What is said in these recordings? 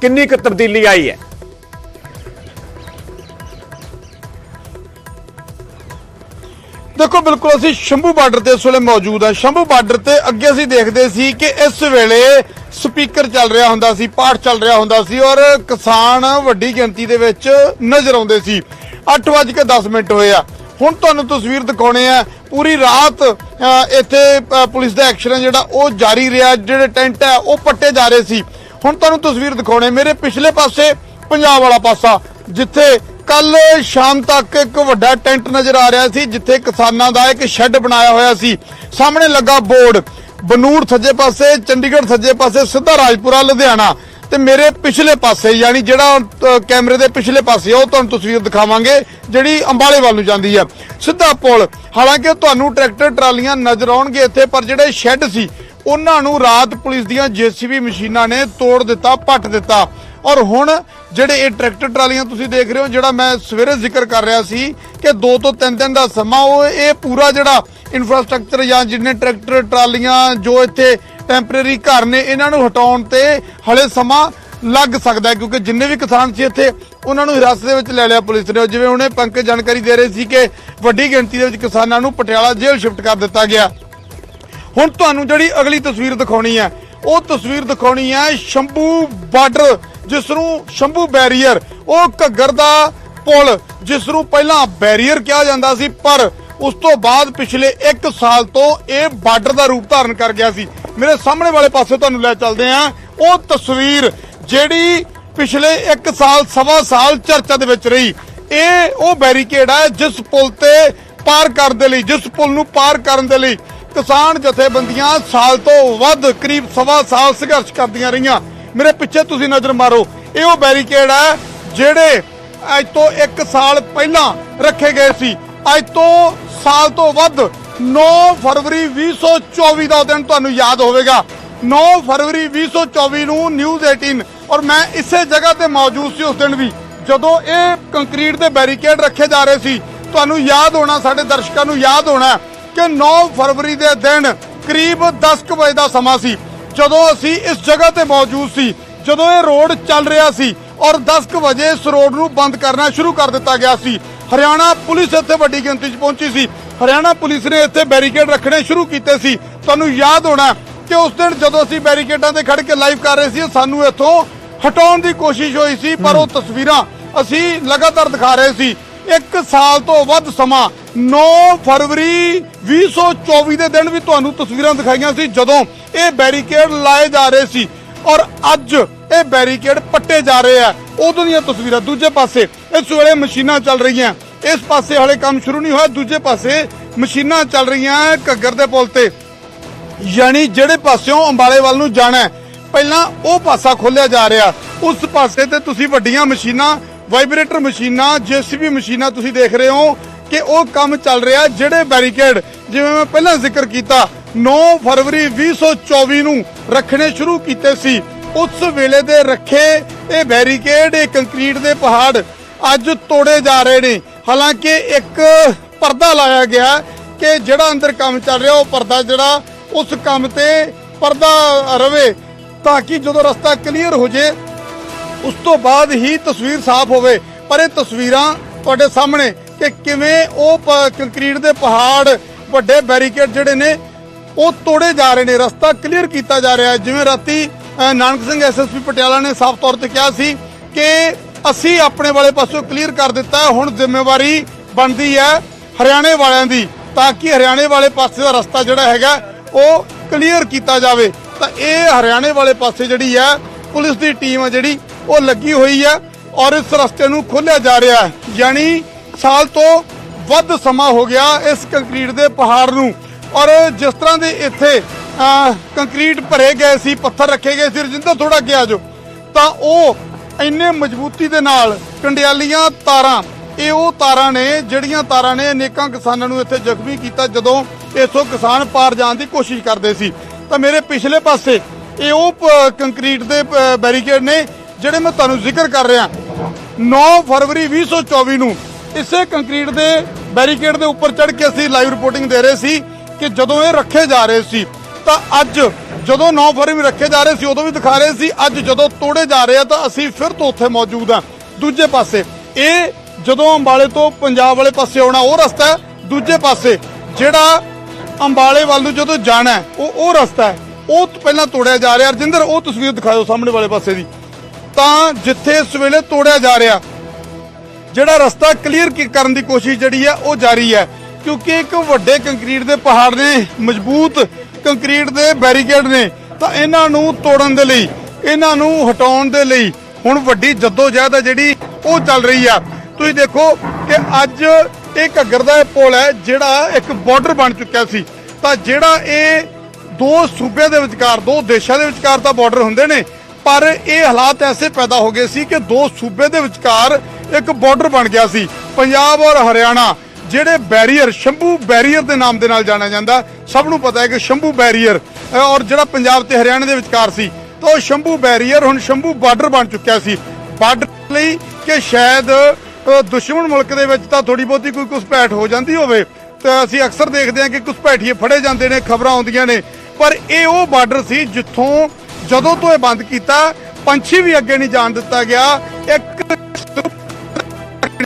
ਕਿੰਨੀ ਕੁ ਤਬਦੀਲੀ ਆਈ ਹੈ? ਦੇਖੋ ਬਿਲਕੁਲ ਅਸੀਂ ਸ਼ੰਭੂ ਬਾਰਡਰ ਤੇ ਇਸ ਵੇਲੇ ਮੌਜੂਦ ਹਾਂ। ਸ਼ੰਭੂ ਬਾਰਡਰ ਤੇ ਅੱਗੇ ਅਸੀਂ ਦੇਖਦੇ ਸੀ ਕਿ ਇਸ ਵੇਲੇ ਸਪੀਕਰ ਚੱਲ ਰਿਹਾ ਹੁੰਦਾ ਸੀ ਪਾਠ ਚੱਲ ਰਿਹਾ ਹੁੰਦਾ ਸੀ ਔਰ ਕਿਸਾਨ ਵੱਡੀ ਗਿਣਤੀ ਦੇ ਵਿੱਚ ਨਜ਼ਰ ਆਉਂਦੇ ਸੀ। 8:10 ਮਿੰਟ ਹੋਏ ਆ। ਹੁਣ ਤੁਹਾਨੂੰ ਤਸਵੀਰ ਦਿਖਾਉਣੇ ਆ। ਪੂਰੀ ਰਾਤ ਅ, ਇੱਥੇ ਪੁਲਿਸ ਦਾ ਐਕਸ਼ਨ ਹੈ ਜਿਹੜਾ ਉਹ ਜਾਰੀ ਰਿਹਾ ਜਿਹੜੇ ਟੈਂਟ ਹੈ ਉਹ ਪੱਟੇ ਜਾ ਰਹੇ ਸੀ। ਹੁਣ ਤੁਹਾਨੂੰ ਤਸਵੀਰ ਦਿਖਾਉਣੇ ਮੇਰੇ ਪਿਛਲੇ ਪਾਸੇ ਪੰਜਾਬ ਵਾਲਾ ਪਾਸਾ, ਜਿੱਥੇ ਕੱਲ ਸ਼ਾਮ ਤੱਕ ਇੱਕ ਵੱਡਾ ਟੈਂਟ ਨਜ਼ਰ ਆ ਰਿਹਾ ਸੀ, ਜਿੱਥੇ ਕਿਸਾਨਾਂ ਦਾ ਇੱਕ ਸ਼ੈੱਡ ਬਣਾਇਆ ਹੋਇਆ ਸੀ। ਸਾਹਮਣੇ ਲੱਗਾ ਬੋਰਡ, ਬਨੂੜ ਸੱਜੇ ਪਾਸੇ, ਚੰਡੀਗੜ੍ਹ ਸੱਜੇ ਪਾਸੇ, ਸਿੱਧਾ ਰਾਜਪੁਰਾ, ਲੁਧਿਆਣਾ। ਤੇ ਮੇਰੇ ਪਿਛਲੇ ਪਾਸੇ, ਯਾਨੀ ਜਿਹੜਾ ਕੈਮਰੇ ਦੇ ਪਿਛਲੇ ਪਾਸੇ, ਉਹ ਤੁਹਾਨੂੰ ਤਸਵੀਰ ਦਿਖਾਵਾਂਗੇ, ਜਿਹੜੀ ਅੰਬਾਲੇ ਵੱਲ ਨੂੰ ਜਾਂਦੀ ਹੈ। ਸਿੱਧਾ ਪੁਲ, ਹਾਲਾਂਕਿ ਤੁਹਾਨੂੰ ਟਰੈਕਟਰ, ਟਰਾਲੀਆਂ ਨਜ਼ਰ ਆਉਣਗੇ ਇੱਥੇ, ਪਰ ਜਿਹੜੇ ਸ਼ੈੱਡ ਸੀ ਉਹਨਾਂ ਨੂੰ ਰਾਤ ਪੁਲਿਸ ਦੀਆਂ ਜੀਸੀਬੀ ਮਸ਼ੀਨਾਂ ਨੇ ਤੋੜ ਦਿੱਤਾ, ਪੱਟ ਦਿੱਤਾ। ਔਰ ਹੁਣ ਜਿਹੜੇ ਇਹ ਟਰੈਕਟਰ ਟਰਾਲੀਆਂ ਤੁਸੀਂ ਦੇਖ ਰਹੇ ਹੋ, ਜਿਹੜਾ ਮੈਂ ਸਵੇਰੇ ਜ਼ਿਕਰ ਕਰ ਰਿਹਾ ਸੀ ਕਿ 2 ਤੋਂ 3 ਦਿਨ ਦਾ ਸਮਾਂ, ਉਹ ਇਹ ਪੂਰਾ ਜਿਹੜਾ ਇਨਫਰਾਸਟ੍ਰਕਚਰ ਜਾਂ ਜਿੰਨੇ ਟਰੈਕਟਰ ਟਰਾਲੀਆਂ ਜੋ ਇੱਥੇ ਟੈਂਪਰੇਰੀ ਘਰ ਨੇ, ਇਹਨਾਂ ਨੂੰ ਹਟਾਉਣ ਤੇ ਹਲੇ ਸਮਾਂ ਲੱਗ ਸਕਦਾ ਕਿਉਂਕਿ ਜਿੰਨੇ ਵੀ ਕਿਸਾਨ ਸੀ ਇੱਥੇ, ਉਹਨਾਂ ਨੂੰ ਹਿਰਾਸਤ ਦੇ ਵਿੱਚ ਲੈ ਲਿਆ ਪੁਲਿਸ ਨੇ। ਜਿਵੇਂ ਉਹਨੇ ਪੰਕਜ ਜਾਣਕਾਰੀ ਦੇ ਰਹੇ ਸੀ ਕਿ ਵੱਡੀ ਗਿਣਤੀ ਦੇ ਵਿੱਚ ਕਿਸਾਨਾਂ ਨੂੰ ਪਟਿਆਲਾ ਜੇਲ੍ਹ ਸ਼ਿਫਟ ਕਰ ਦਿੱਤਾ ਗਿਆ। ਹੁਣ ਤੁਹਾਨੂੰ ਜਿਹੜੀ ਅਗਲੀ ਤਸਵੀਰ ਦਿਖਾਉਣੀ ਹੈ, ਉਹ ਤਸਵੀਰ ਦਿਖਾਉਣੀ ਹੈ ਸ਼ੰਭੂ ਬਾਰਡਰ, ਜਿਸ ਨੂੰ ਸ਼ੰਭੂ ਬੈਰੀਅਰ, ਉਹ ਘੱਗਰ ਦਾ ਪੁਲ, ਜਿਸ ਨੂੰ ਪਹਿਲਾਂ ਬੈਰੀਅਰ ਕਿਹਾ ਜਾਂਦਾ ਸੀ, ਪਰ ਉਸ ਤੋਂ ਬਾਅਦ ਪਿਛਲੇ 1 ਸਾਲ ਤੋਂ ਇਹ ਬਾਰਡਰ ਦਾ ਰੂਪ ਧਾਰਨ ਕਰ ਗਿਆ ਸੀ। ਮੇਰੇ ਸਾਹਮਣੇ ਵਾਲੇ ਪਾਸੇ ਤੁਹਾਨੂੰ ਲੈ ਚੱਲਦੇ ਹਾਂ। ਉਹ ਤਸਵੀਰ ਜਿਹੜੀ ਪਿਛਲੇ 1 ਸਾਲ, ਸਵਾ ਸਾਲ ਚਰਚਾ ਦੇ ਵਿੱਚ ਰਹੀ, ਇਹ ਉਹ ਬੈਰੀਕੇਡ ਹੈ ਜਿਸ ਪੁਲ ਤੇ ਪਾਰ ਕਰਨ ਦੇ ਲਈ, ਜਿਸ ਪੁਲ ਨੂੰ ਪਾਰ ਕਰਨ ਦੇ ਲਈ ਕਿਸਾਨ ਜਥੇਬੰਦੀਆਂ ਸਾਲ ਤੋਂ ਵੱਧ ਕਰੀਬ ਸਵਾ ਸਾਲ ਸੰਘਰਸ਼ ਕਰਦੀਆਂ ਰਹੀਆਂ। ਮੇਰੇ ਪਿੱਛੇ ਤੁਸੀਂ ਨਜ਼ਰ ਮਾਰੋ, ਇਹ ਉਹ ਬੈਰੀਕੇਡ ਹੈ ਜਿਹੜੇ ਅੱਜ ਤੋਂ 1 ਸਾਲ ਪਹਿਲਾਂ ਰੱਖੇ ਗਏ ਸੀ। ਅੱਜ ਤੋਂ ਸਾਲ ਤੋਂ ਵੱਧ 9 ਫਰਵਰੀ 2024 ਦਾ ਉਹ ਦਿਨ ਤੁਹਾਨੂੰ ਯਾਦ ਹੋਵੇਗਾ। 9 ਫਰਵਰੀ 2024 ਨੂੰ ਨਿਊਜ਼ 18 ਔਰ ਮੈਂ ਇਸੇ ਜਗ੍ਹਾ ਤੇ ਮੌਜੂਦ ਸੀ ਉਸ ਦਿਨ ਵੀ, ਜਦੋਂ ਇਹ ਕੰਕਰੀਟ ਦੇ ਬੈਰੀਕੇਡ ਰੱਖੇ ਜਾ ਰਹੇ ਸੀ। ਤੁਹਾਨੂੰ ਯਾਦ ਹੋਣਾ, ਸਾਡੇ ਦਰਸ਼ਕਾਂ ਨੂੰ ਯਾਦ ਹੋਣਾ ਕਿ 9 ਫਰਵਰੀ ਦੇ ਦਿਨ ਕਰੀਬ 10 ਵਜੇ ਦਾ ਸਮਾਂ ਸੀ। ਜਦੋਂ ਅਸੀਂ ਇਸ ਜਗ੍ਹਾ ਤੇ ਮੌਜੂਦ ਸੀ, ਜਦੋਂ ਇਹ ਰੋਡ ਚੱਲ ਰਿਹਾ ਸੀ ਔਰ 10 ਵਜੇ ਇਸ ਰੋਡ ਨੂੰ ਬੰਦ ਕਰਨਾ ਸ਼ੁਰੂ ਕਰ ਦਿੱਤਾ ਗਿਆ ਸੀ। ਹਰਿਆਣਾ ਪੁਲਿਸ ਇੱਥੇ ਵੱਡੀ ਗਿਣਤੀ 'ਚ ਪਹੁੰਚੀ ਸੀ। ਹਰਿਆਣਾ ਪੁਲਿਸ ਨੇ ਇੱਥੇ ਬੈਰੀਕੇਡ ਰੱਖਣੇ ਸ਼ੁਰੂ ਕੀਤੇ ਸੀ। ਤੁਹਾਨੂੰ ਯਾਦ ਹੋਣਾ ਕਿ ਉਸ ਦਿਨ ਜਦੋਂ ਅਸੀਂ ਬੈਰੀਕੇਡਾਂ ਤੇ ਖੜ ਕੇ ਲਾਈਵ ਕਰ ਰਹੇ ਸੀ, ਸਾਨੂੰ ਇੱਥੋਂ ਹਟਾਉਣ ਦੀ ਕੋਸ਼ਿਸ਼ ਹੋਈ ਸੀ, ਪਰ ਉਹ ਤਸਵੀਰਾਂ ਅਸੀਂ ਲਗਾਤਾਰ ਦਿਖਾ ਰਹੇ ਸੀ। ਇੱਕ ਸਾਲ ਤੋਂ ਵੱਧ ਸਮਾਂ 9 ਫਰਵਰੀ 2024 ਦੇ ਦਿਨ ਵੀ ਤੁਹਾਨੂੰ ਤਸਵੀਰਾਂ ਦਿਖਾਈਆਂ ਸੀ ਜਦੋਂ ਇਹ ਬੈਰੀਕੇਡ ਲਾਏ ਜਾ ਰਹੇ ਸੀ ਔਰ ਅੱਜ ਇਹ ਬੈਰੀਕੇਡ ਪੱਟੇ ਜਾ ਰਹੇ ਆ। ਉਦੋਂ ਦੀਆਂ ਤਸਵੀਰਾਂ ਦੂਜੇ ਪਾਸੇ, ਇਸ ਵੇਲੇ ਮਸ਼ੀਨਾਂ ਚੱਲ ਰਹੀਆਂ। ਇਸ ਪਾਸੇ ਹਲੇ ਕੰਮ ਸ਼ੁਰੂ ਨਹੀਂ ਹੋਇਆ, ਦੂਜੇ ਪਾਸੇ ਮਸ਼ੀਨਾਂ ਚੱਲ ਰਹੀਆਂ ਘੱਗਰ ਦੇ ਪੁਲ ਤੇ। ਯਾਨੀ ਜਿਹੜੇ ਪਾਸਿਓਂ ਅੰਬਾਲੇ ਵੱਲ ਨੂੰ ਜਾਣਾ ਪਹਿਲਾਂ ਉਹ ਪਾਸਾ ਖੋਲਿਆ ਜਾ ਰਿਹਾ। ਉਸ ਪਾਸੇ ਤੇ ਤੁਸੀਂ ਵੱਡੀਆਂ ਮਸ਼ੀਨਾਂ ਵਾਈਬ੍ਰੇਟਰ ਮਸ਼ੀਨਾਂ, ਜੀਸੀਬੀ ਮਸ਼ੀਨਾਂ ਤੁਸੀਂ ਦੇਖ ਰਹੇ ਹੋ ਕਿ ਉਹ ਕੰਮ ਚੱਲ ਰਿਹਾ ਜਿਹੜੇ ਬੈਰੀਕੇਡ, ਜਿਵੇਂ ਮੈਂ ਪਹਿਲਾਂ ਜ਼ਿਕਰ ਕੀਤਾ 9 ਫਰਵਰੀ 2024 ਨੂੰ ਰੱਖਣੇ ਸ਼ੁਰੂ ਕੀਤੇ ਸੀ। ਉਸ ਵੇਲੇ ਦੇ ਰੱਖੇ ਇਹ ਬੈਰੀਕੇਡ, ਇਹ ਕੰਕਰੀਟ ਦੇ ਪਹਾੜ ਅੱਜ ਤੋੜੇ ਜਾ ਰਹੇ ਨੇ। ਹਾਲਾਂਕਿ ਇੱਕ ਪਰਦਾ ਲਾਇਆ ਗਿਆ ਕਿ ਜਿਹੜਾ ਅੰਦਰ ਕੰਮ ਚੱਲ ਰਿਹਾ, ਉਹ ਪਰਦਾ ਜਿਹੜਾ, ਉਸ ਕੰਮ ਤੇ ਪਰਦਾ ਰਵੇ, ਤਾਂ ਕਿ ਜਦੋਂ ਰਸਤਾ ਕਲੀਅਰ ਹੋ ਜੇ ਉਸ ਤੋਂ ਬਾਅਦ ਹੀ ਤਸਵੀਰ ਸਾਫ਼ ਹੋਵੇ। ਪਰ ਇਹ ਤਸਵੀਰਾਂ ਤੁਹਾਡੇ ਸਾਹਮਣੇ ਕਿ ਕਿਵੇਂ ਉਹ ਕੰਕਰੀਟ ਦੇ ਪਹਾੜ, ਵੱਡੇ ਬੈਰੀਕੇਡ ਜਿਹੜੇ ਨੇ, ਉਹ ਤੋੜੇ ਜਾ ਰਹੇ ਨੇ। ਰਸਤਾ ਕਲੀਅਰ ਕੀਤਾ ਜਾ ਰਿਹਾ ਹੈ। ਜਿਵੇਂ ਰਾਤੀ ਨਾਨਕ ਸਿੰਘ ਐਸਐਸਪੀ ਪਟਿਆਲਾ ਨੇ ਸਾਫ਼ ਤੌਰ ਤੇ ਕਿਹਾ ਸੀ ਕਿ ਅਸੀਂ ਆਪਣੇ ਵਾਲੇ ਪਾਸੋਂ ਕਲੀਅਰ ਕਰ ਦਿੱਤਾ ਹੁਣ ਜ਼ਿੰਮੇਵਾਰੀ ਬਣਦੀ ਹੈ ਹਰਿਆਣੇ ਵਾਲਿਆਂ ਦੀ, ਤਾਂ ਕਿ ਹਰਿਆਣੇ ਵਾਲੇ ਪਾਸੇ ਦਾ ਰਸਤਾ ਜਿਹੜਾ ਹੈਗਾ, ਉਹ ਕਲੀਅਰ ਕੀਤਾ ਜਾਵੇ। ਤਾਂ ਇਹ ਹਰਿਆਣੇ ਵਾਲੇ ਪਾਸੇ ਜਿਹੜੀ ਹੈ, ਪੁਲਿਸ ਦੀ ਟੀਮ ਹੈ ਜਿਹੜੀ ਉਹ ਲੱਗੀ ਹੋਈ ਹੈ ਔਰ ਇਸ ਰਸਤੇ ਨੂੰ ਖੋਲ੍ਹਿਆ ਜਾ ਰਿਹਾ ਹੈ। ਯਾਨੀ ਸਾਲ ਤੋਂ ਵੱਧ ਸਮਾਂ ਹੋ ਗਿਆ ਇਸ ਕੰਕਰੀਟ ਦੇ ਪਹਾੜ ਨੂੰ। ਔਰ ਜਿਸ ਤਰ੍ਹਾਂ ਦੇ ਇੱਥੇ ਕੰਕਰੀਟ ਭਰੇ ਗਏ ਸੀ, ਪੱਥਰ ਰੱਖੇ ਗਏ ਸੀ, ਰਜਿੰਦਰ ਥੋੜਾ ਅੱਗੇ ਆ ਜਾਓ। ਤਾਂ ਉਹ ਇੰਨੇ ਮਜ਼ਬੂਤੀ ਦੇ ਨਾਲ ਕੰਡਿਆਲੀਆਂ ਤਾਰਾਂ, ਇਹ ਉਹ ਤਾਰਾਂ ਨੇ, ਜਿਹੜੀਆਂ ਤਾਰਾਂ ਨੇ ਅਨੇਕਾਂ ਕਿਸਾਨਾਂ ਨੂੰ ਇੱਥੇ ਜ਼ਖਮੀ ਕੀਤਾ ਜਦੋਂ ਇਥੋਂ ਕਿਸਾਨ ਪਾਰ ਜਾਣ ਦੀ ਕੋਸ਼ਿਸ਼ ਕਰਦੇ ਸੀ। ਤਾਂ ਮੇਰੇ ਪਿਛਲੇ ਪਾਸੇ ਇਹ ਉਹ ਕੰਕਰੀਟ ਦੇ ਬੈਰੀਕੇਡ ਨੇ ਜਿਹੜੇ ਮੈਂ ਤੁਹਾਨੂੰ ਜ਼ਿਕਰ ਕਰ ਰਿਹਾ 9 ਫਰਵਰੀ 2024 ਨੂੰ ਇਸੇ ਕੰਕਰੀਟ ਦੇ ਬੈਰੀਕੇਡ ਦੇ ਉੱਪਰ ਚੜ੍ਹ ਕੇ ਅਸੀਂ ਲਾਈਵ ਰਿਪੋਰਟਿੰਗ ਦੇ ਰਹੇ ਸੀ ਕਿ ਜਦੋਂ ਇਹ ਰੱਖੇ ਜਾ ਰਹੇ ਸੀ, ਤਾਂ ਅੱਜ ਜਦੋਂ 9 ਫਰਵਰੀ ਰੱਖੇ ਜਾ ਰਹੇ ਸੀ, ਉਦੋਂ ਵੀ ਦਿਖਾ ਰਹੇ ਸੀ, ਅੱਜ ਜਦੋਂ ਤੋੜੇ ਜਾ ਰਹੇ ਆ, ਤਾਂ ਅਸੀਂ ਫਿਰ ਤੋਂ ਉੱਥੇ ਮੌਜੂਦ ਆ ਦੂਜੇ ਪਾਸੇ, ਇਹ ਜਦੋਂ ਅੰਬਾਲੇ ਤੋਂ ਪੰਜਾਬ ਵਾਲੇ ਪਾਸੇ ਆਉਣਾ, ਉਹ ਰਸਤਾ ਹੈ। ਦੂਜੇ ਪਾਸੇ, ਜਿਹੜਾ ਅੰਬਾਲੇ ਵੱਲ ਨੂੰ ਜਦੋਂ ਜਾਣਾ ਉਹ ਉਹ ਰਸਤਾ ਹੈ। ਉਹ ਪਹਿਲਾਂ ਤੋੜਿਆ ਜਾ ਰਿਹਾ। ਰਜਿੰਦਰ, ਉਹ ਤਸਵੀਰ ਦਿਖਾਓ ਸਾਹਮਣੇ ਵਾਲੇ ਪਾਸੇ ਦੀ। ਤਾਂ ਜਿੱਥੇ ਇਸ ਵੇਲੇ ਤੋੜਿਆ ਜਾ ਰਿਹਾ, ਜਿਹੜਾ ਰਸਤਾ ਕਲੀਅਰ ਕਰਨ ਦੀ ਕੋਸ਼ਿਸ਼ ਜਿਹੜੀ ਹੈ, ਉਹ ਜਾਰੀ ਹੈ। ਕਿਉਂਕਿ ਇੱਕ ਵੱਡੇ ਕੰਕਰੀਟ ਦੇ ਪਹਾੜ ਨੇ, ਮਜ਼ਬੂਤ ਕੰਕਰੀਟ ਦੇ ਬੈਰੀਕੇਡ ਨੇ, ਤਾਂ ਇਹਨਾਂ ਨੂੰ ਤੋੜਨ ਦੇ ਲਈ, ਇਹਨਾਂ ਨੂੰ ਹਟਾਉਣ ਦੇ ਲਈ ਹੁਣ ਵੱਡੀ ਜਦੋਜਹਿਦ ਹੈ ਜਿਹੜੀ ਉਹ ਚੱਲ ਰਹੀ ਆ। ਤੁਸੀਂ ਦੇਖੋ ਕਿ ਅੱਜ ਇਹ ਘੱਗਰ ਦਾ ਪੁਲ ਹੈ, ਜਿਹੜਾ ਇੱਕ ਬਾਰਡਰ ਬਣ ਚੁੱਕਿਆ ਸੀ। ਤਾਂ ਜਿਹੜਾ ਇਹ ਦੋ ਸੂਬਿਆਂ ਦੇ ਵਿਚਕਾਰ, ਦੋ ਦੇਸ਼ਾਂ ਦੇ ਵਿਚਕਾਰ ਤਾਂ ਬਾਰਡਰ ਹੁੰਦੇ ਨੇ ਪਰ ਇਹ ਹਾਲਾਤ ਐਸੇ ਪੈਦਾ ਹੋ ਗਏ ਸੀ ਕਿ ਦੋ ਸੂਬੇ ਦੇ ਵਿਚਕਾਰ ਇੱਕ ਬਾਰਡਰ ਬਣ ਗਿਆ ਸੀ, ਪੰਜਾਬ ਔਰ ਹਰਿਆਣਾ, ਜਿਹੜੇ ਬੈਰੀਅਰ ਸ਼ੰਭੂ ਬੈਰੀਅਰ ਦੇ ਨਾਮ ਦੇ ਨਾਲ ਜਾਣਿਆ ਜਾਂਦਾ। ਸਭ ਨੂੰ ਪਤਾ ਹੈ ਕਿ ਸ਼ੰਭੂ ਬੈਰੀਅਰ ਔਰ ਜਿਹੜਾ ਪੰਜਾਬ ਤੇ ਹਰਿਆਣਾ ਦੇ ਵਿਚਕਾਰ ਸੀ, ਤਾਂ ਉਹ ਸ਼ੰਭੂ ਬੈਰੀਅਰ ਹੁਣ ਸ਼ੰਭੂ ਬਾਰਡਰ ਬਣ ਚੁੱਕਿਆ ਸੀ। ਬਾਰਡਰ ਲਈ ਕਿ ਸ਼ਾਇਦ ਦੁਸ਼ਮਣ ਮੁਲਕ ਦੇ ਵਿੱਚ ਤਾਂ ਥੋੜੀ ਬਹੁਤੀ ਕੋਈ ਘੁਸਪੈਠ ਹੋ ਜਾਂਦੀ ਹੋਵੇ, ਤਾਂ ਅਸੀਂ ਅਕਸਰ ਦੇਖਦੇ ਹਾਂ ਕਿ ਘੁਸਪੈਠੀਏ ਫੜੇ ਜਾਂਦੇ ਨੇ, ਖਬਰਾਂ ਆਉਂਦੀਆਂ ਨੇ। ਪਰ ਇਹ ਉਹ ਬਾਰਡਰ ਸੀ ਜਿੱਥੋਂ ਜਦੋਂ ਤੋਂ ਇਹ ਬੰਦ ਕੀਤਾ, ਪੰਛੀ ਵੀ ਅੱਗੇ ਨਹੀਂ ਜਾਣ ਦਿੱਤਾ ਗਿਆ, ਇੱਕ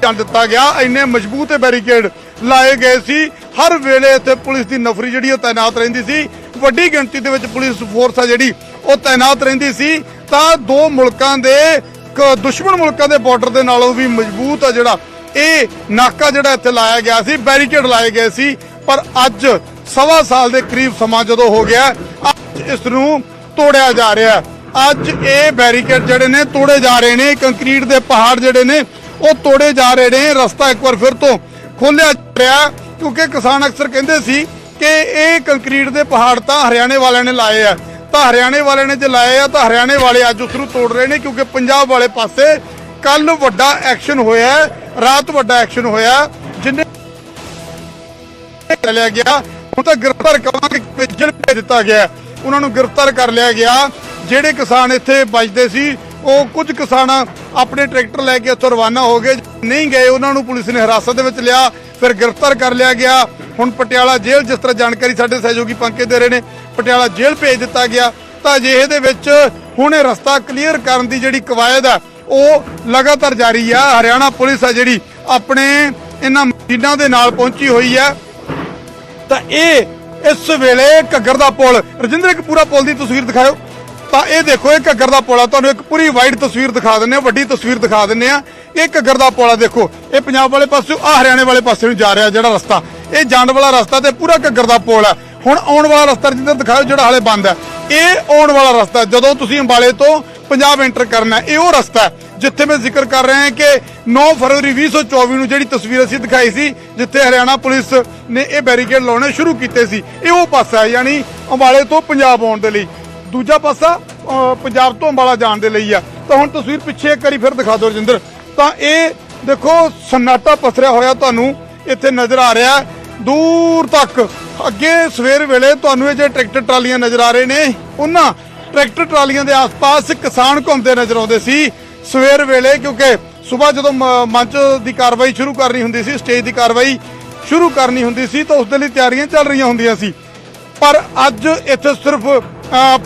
ਜਾਣ ਦਿੱਤਾ ਗਿਆ, ਇੰਨੇ ਮਜ਼ਬੂਤ ਇਹ ਬੈਰੀਕੇਡ ਲਾਏ ਗਏ ਸੀ। ਹਰ ਵੇਲੇ ਇੱਥੇ ਪੁਲਿਸ ਦੀ ਨਫਰੀ ਜਿਹੜੀ, ਉਹ ਤਾਇਨਾਤ ਰਹਿੰਦੀ ਸੀ। ਵੱਡੀ ਗਿਣਤੀ ਦੇ ਵਿੱਚ ਪੁਲਿਸ ਫੋਰਸ ਆ ਜਿਹੜੀ, ਉਹ ਤਾਇਨਾਤ ਰਹਿੰਦੀ ਸੀ। ਤਾਂ ਦੋ ਮੁਲਕਾਂ ਦੇ ਦੁਸ਼ਮਣ ਮੁਲਕਾਂ ਦੇ ਬਾਰਡਰ ਦੇ ਨਾਲੋਂ ਵੀ ਮਜ਼ਬੂਤ ਆ ਜਿਹੜਾ, ਇਹ ਨਾਕਾ ਜਿਹੜਾ ਇੱਥੇ ਲਾਇਆ ਗਿਆ ਸੀ, ਬੈਰੀਕੇਡ ਲਾਏ ਗਏ ਸੀ। ਪਰ ਅੱਜ ਸਵਾ ਸਾਲ ਦੇ ਕਰੀਬ ਸਮਾਂ ਜਦੋਂ ਹੋ ਗਿਆ, ਅੱਜ ਇਸ ਨੂੰ ਤੋੜਿਆ ਜਾ ਰਿਹਾ ਅੱਜ ਇਹ ਬੈਰੀਕੇਡ ਜਿਹੜੇ ਨੇ ਤੋੜੇ ਜਾ ਰਹੇ ਨੇ, ਕੰਕਰੀਟ ਦੇ ਪਹਾੜ ਜਿਹੜੇ ਨੇ, ਉਹ ਤੋੜੇ ਜਾ ਰਹੇ ਨੇ, ਰਸਤਾ ਇੱਕ ਵਾਰ ਫਿਰ ਤੋਂ ਖੋਲਿਆ ਰਿਹਾ ਕਿਉਂਕਿ ਕਿਸਾਨ ਅਕਸਰ ਕਹਿੰਦੇ ਸੀ ਕਿ ਇਹ ਕੰਕਰੀਟ ਦੇ ਪਹਾੜ ਤਾਂ ਹਰਿਆਣੇ ਵਾਲਿਆਂ ਨੇ ਲਾਏ ਆ। ਤਾਂ ਹਰਿਆਣੇ ਵਾਲਿਆਂ ਨੇ ਜੇ ਲਾਏ ਆ, ਤਾਂ ਹਰਿਆਣੇ ਵਾਲੇ ਅੱਜ ਉਸ ਨੂੰ ਤੋੜ ਰਹੇ ਨੇ, ਕਿਉਂਕਿ ਪੰਜਾਬ ਵਾਲੇ ਪਾਸੇ ਕੱਲ ਵੱਡਾ ਐਕਸ਼ਨ ਹੋਇਆ ਰਾਤ ਵੱਡਾ ਐਕਸ਼ਨ ਹੋਇਆ ਜਿੰਨੇ ਲਿਆ ਗਿਆ। ਹੁਣ ਤਾਂ ਗ੍ਰਿਫਤਾਰ ਕਰਾਂਗੇ ਜੇਲ੍ਹ ਭੇਜ ਦਿੱਤਾ ਗਿਆ। ਉਹਨਾਂ ਨੂੰ ਗ੍ਰਿਫਤਾਰ ਕਰ ਲਿਆ ਗਿਆ। ਜਿਹੜੇ ਕਿਸਾਨ ਇੱਥੇ ਬਚਦੇ ਸੀ, ਉਹ ਕੁਝ ਕਿਸਾਨ ਆਪਣੇ ਟਰੈਕਟਰ ਲੈ ਕੇ ਉੱਥੋਂ ਰਵਾਨਾ ਹੋ ਗਏ। ਨਹੀਂ ਗਏ, ਉਹਨਾਂ ਨੂੰ ਪੁਲਿਸ ਨੇ ਹਿਰਾਸਤ ਦੇ ਵਿੱਚ ਲਿਆ, ਫਿਰ ਗ੍ਰਿਫਤਾਰ ਕਰ ਲਿਆ ਗਿਆ। ਹੁਣ ਪਟਿਆਲਾ ਜੇਲ੍ਹ ਜਿਸ ਤਰ੍ਹਾਂ ਜਾਣਕਾਰੀ ਸਾਡੇ ਸਹਿਯੋਗੀ ਪੰਕੇ ਦੇ ਰਹੇ ਨੇ, ਪਟਿਆਲਾ ਜੇਲ੍ਹ ਭੇਜ ਦਿੱਤਾ ਗਿਆ। ਤਾਂ ਅਜਿਹੇ ਦੇ ਵਿੱਚ ਹੁਣ ਇਹ ਰਸਤਾ ਕਲੀਅਰ ਕਰਨ ਦੀ ਜਿਹੜੀ ਕਵਾਇਦ ਆ, ਉਹ ਲਗਾਤਾਰ ਜਾਰੀ ਆ। ਹਰਿਆਣਾ ਪੁਲਿਸ ਆ ਜਿਹੜੀ ਆਪਣੇ ਇਹਨਾਂ ਮਸ਼ੀਨਾਂ ਦੇ ਨਾਲ ਪਹੁੰਚੀ ਹੋਈ ਆ। ਤਾਂ ਇਹ ਇਸ ਵੇਲੇ ਘੱਗਰ ਦਾ ਪੁਲ। ਰਜਿੰਦਰ, ਇੱਕ ਪੂਰਾ ਪੁਲ ਦੀ ਤਸਵੀਰ ਦਿਖਾਓ ਤਾਂ ਇਹ ਦੇਖੋ, ਇਹ ਘੱਗਰ ਦਾ ਪੁਲ ਆ। ਤੁਹਾਨੂੰ ਇੱਕ ਪੂਰੀ ਵਾਈਡ ਤਸਵੀਰ ਦਿਖਾ ਦਿੰਨੇ ਆ ਵੱਡੀ ਤਸਵੀਰ ਦਿਖਾ ਦਿੰਨੇ ਆ ਇਹ ਘੱਗਰ ਦਾ ਪੁਲ ਆ, ਦੇਖੋ। ਇਹ ਪੰਜਾਬ ਵਾਲੇ ਪਾਸੇ ਆ ਹਰਿਆਣੇ ਵਾਲੇ ਪਾਸੇ ਨੂੰ ਜਾ ਰਿਹਾ ਜਿਹੜਾ ਰਸਤਾ। ਇਹ ਜਾਣ ਵਾਲਾ ਰਸਤਾ ਤੇ ਪੂਰਾ ਘੱਗਰ ਦਾ ਪੁਲ ਆ। ਹੁਣ ਆਉਣ ਵਾਲਾ ਰਸਤਾ ਰਜਿੰਦਰ ਦਿਖਾਓ ਜਿਹੜਾ ਹਾਲੇ ਬੰਦ ਹੈ ਇਹ ਆਉਣ ਵਾਲਾ ਰਸਤਾ, ਜਦੋਂ ਤੁਸੀਂ ਅੰਬਾਲੇ ਤੋਂ ਪੰਜਾਬ ਐਂਟਰ ਕਰਨਾ, ਇਹ ਉਹ ਰਸਤਾ ਹੈ। ਜਿੱਥੇ ਮੈਂ ਜ਼ਿਕਰ ਕਰ ਰਿਹਾ ਹਾਂ ਕਿ 9 ਫਰਵਰੀ 2024 ਨੂੰ ਜਿਹੜੀ ਤਸਵੀਰ ਅਸੀਂ ਦਿਖਾਈ ਸੀ, ਜਿੱਥੇ ਹਰਿਆਣਾ ਪੁਲਿਸ ਨੇ ਇਹ ਬੈਰੀਕੇਡ ਲਾਉਣੇ ਸ਼ੁਰੂ ਕੀਤੇ ਸੀ, ਇਹ ਉਹ ਪਾਸਾ ਹੈ, ਯਾਨੀ ਅੰਬਾਲੇ ਤੋਂ ਪੰਜਾਬ ਆਉਣ ਦੇ ਲਈ। ਦੂਜਾ ਪਾਸਾ ਪੰਜਾਬ ਤੋਂ ਅੰਬਾਲਾ ਜਾਣ ਦੇ ਲਈ ਆ। ਤਾਂ ਹੁਣ ਤਸਵੀਰ ਪਿੱਛੇ ਇੱਕ ਵਾਰੀ ਫਿਰ ਦਿਖਾ ਦਿਓ ਰਜਿੰਦਰ। ਤਾਂ ਇਹ ਦੇਖੋ, ਸਨਾਟਾ ਪਸਰਿਆ ਹੋਇਆ ਤੁਹਾਨੂੰ ਇੱਥੇ ਨਜ਼ਰ ਆ ਰਿਹਾ। ਦੂਰ ਤੱਕ, ਅੱਗੇ ਸਵੇਰ ਵੇਲੇ ਤੁਹਾਨੂੰ ਇਹ ਜੇ ਟਰੈਕਟਰ ਟਰਾਲੀਆਂ ਨਜ਼ਰ ਆ ਰਹੇ ਨੇ, ਉਹਨਾਂ ਟਰੈਕਟਰ ਟਰਾਲੀਆਂ ਦੇ ਆਸ-ਪਾਸ ਕਿਸਾਨ ਘੁੰਮਦੇ ਨਜ਼ਰ ਆਉਂਦੇ ਸੀ। ਸਵੇਰ ਵੇਲੇ, ਕਿਉਂਕਿ ਸਵੇਰ ਜਦੋਂ ਮ- ਮੰਚ ਦੀ ਕਾਰਵਾਈ ਸ਼ੁਰੂ ਕਰਨੀ ਹੁੰਦੀ ਸੀ, ਸਟੇਜ ਦੀ ਕਾਰਵਾਈ ਸ਼ੁਰੂ ਕਰਨੀ ਹੁੰਦੀ ਸੀ, ਤਾਂ ਉਸ ਦੇ ਲਈ ਤਿਆਰੀਆਂ ਚੱਲ ਰਹੀਆਂ ਹੁੰਦੀਆਂ ਸੀ। ਪਰ ਅੱਜ ਇੱਥੇ ਸਿਰਫ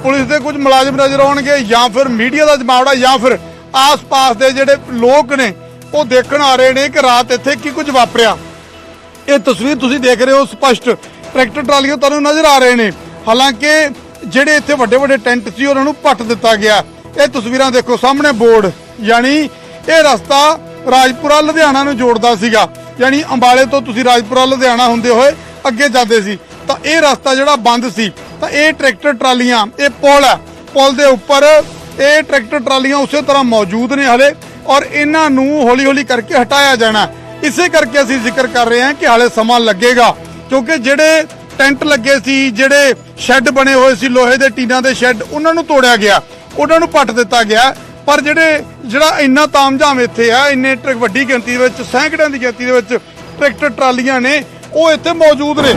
ਪੁਲਿਸ ਦੇ ਕੁਝ ਮੁਲਾਜ਼ਮ ਨਜ਼ਰ ਆਉਣਗੇ, ਜਾਂ ਫਿਰ ਮੀਡੀਆ ਦਾ ਜਮਾਵੜਾ ਜਾਂ ਫਿਰ ਆਸ-ਪਾਸ ਦੇ ਜਿਹੜੇ ਲੋਕ ਨੇ, ਉਹ ਦੇਖਣ ਆ ਰਹੇ ਨੇ ਕਿ ਰਾਤ ਇੱਥੇ ਕੀ ਕੁਝ ਵਾਪਰਿਆ। ਇਹ ਤਸਵੀਰ ਤੁਸੀਂ ਦੇਖ ਰਹੇ ਹੋ, ਸਪਸ਼ਟ। ਟਰੈਕਟਰ ਟਰਾਲੀਆਂ ਤੁਹਾਨੂੰ ਨਜ਼ਰ ਆ ਰਹੇ ਨੇ। ਹਾਲਾਂਕਿ ਜਿਹੜੇ ਇੱਥੇ ਵੱਡੇ ਵੱਡੇ ਟੈਂਟ ਸੀ, ਉਹਨਾਂ ਨੂੰ ਪੱਟ ਦਿੱਤਾ ਗਿਆ। ਇਹ ਤਸਵੀਰਾਂ ਦੇਖੋ, ਸਾਹਮਣੇ ਬੋਰਡ। ਯਾਨੀ ਇਹ ਰਸਤਾ ਰਾਜਪੁਰਾ ਲੁਧਿਆਣਾ ਨੂੰ ਜੋੜਦਾ ਸੀਗਾ। ਯਾਨੀ ਅੰਬਾਲੇ ਤੋਂ ਤੁਸੀਂ ਰਾਜਪੁਰਾ ਲੁਧਿਆਣਾ ਹੁੰਦੇ ਹੋਏ ਅੱਗੇ ਜਾਂਦੇ ਸੀ। ਤਾਂ ਇਹ ਰਸਤਾ ਜਿਹੜਾ ਬੰਦ ਸੀ, ਤਾਂ ਇਹ ਟਰੈਕਟਰ ਟਰਾਲੀਆਂ, ਇਹ ਪੁਲ ਹੈ। ਪੁਲ ਦੇ ਉੱਪਰ ਇਹ ਟਰੈਕਟਰ ਟਰਾਲੀਆਂ ਉਸੇ ਤਰ੍ਹਾਂ ਮੌਜੂਦ ਨੇ ਹਲੇ ਔਰ ਇਹਨਾਂ ਨੂੰ ਹੌਲੀ ਹੌਲੀ ਕਰਕੇ ਹਟਾਇਆ ਜਾਣਾ ਇਸੇ ਕਰਕੇ ਅਸੀਂ ਜ਼ਿਕਰ ਕਰ ਰਹੇ ਹਾਂ ਕਿ ਹਾਲੇ ਸਮਾਂ ਲੱਗੇਗਾ, ਕਿਉਂਕਿ ਜਿਹੜੇ ਟੈਂਟ ਲੱਗੇ ਸੀ, ਜਿਹੜੇ ਸ਼ੈੱਡ ਬਣੇ ਹੋਏ ਸੀ, ਲੋਹੇ ਦੇ ਟੀਨਾਂ ਦੇ ਸ਼ੈੱਡ, ਉਹਨਾਂ ਨੂੰ ਤੋੜਿਆ ਗਿਆ। ਉਹਨਾਂ ਨੂੰ ਪੱਟ ਦਿੱਤਾ ਗਿਆ। ਪਰ ਜਿਹੜੇ ਜਿਹੜਾ ਇੰਨਾ ਤਾਮਝਾਮ ਇੱਥੇ ਆ, ਇੰਨੇ ਟਰੱਕ ਵੱਡੀ ਗਿਣਤੀ ਦੇ ਵਿੱਚ, ਸੈਂਕੜਿਆਂ ਦੀ ਗਿਣਤੀ ਦੇ ਵਿੱਚ ਟਰੈਕਟਰ ਟਰਾਲੀਆਂ ਨੇ, ਉਹ ਇੱਥੇ ਮੌਜੂਦ ਨੇ।